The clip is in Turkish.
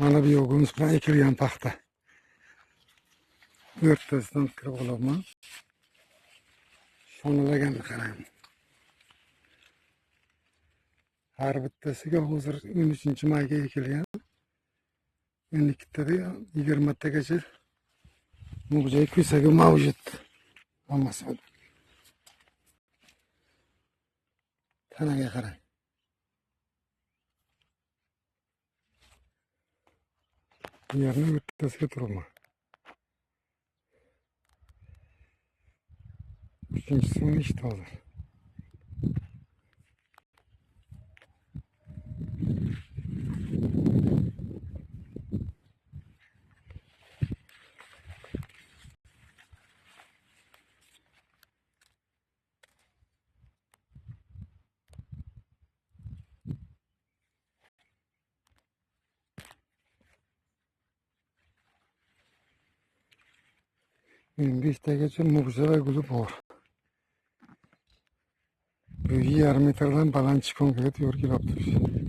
Mana bir yoğunuz bilen ekilgen paxta. Örtesinden kırıp olama. Şonulagan qarang. Har bittasiga hozir 13 mayga ekilgan. Endi ikkittada 20 tagacha mug'jay ko'sagi mavjud. Hammasi. Tanaga qarang. Bittasiga turma. Üçüncüsü bunu işte olur. Endi ikkitagacha mug'za va guli bor. Bu yarım metreden baland konkret yo'l kelib turibdi.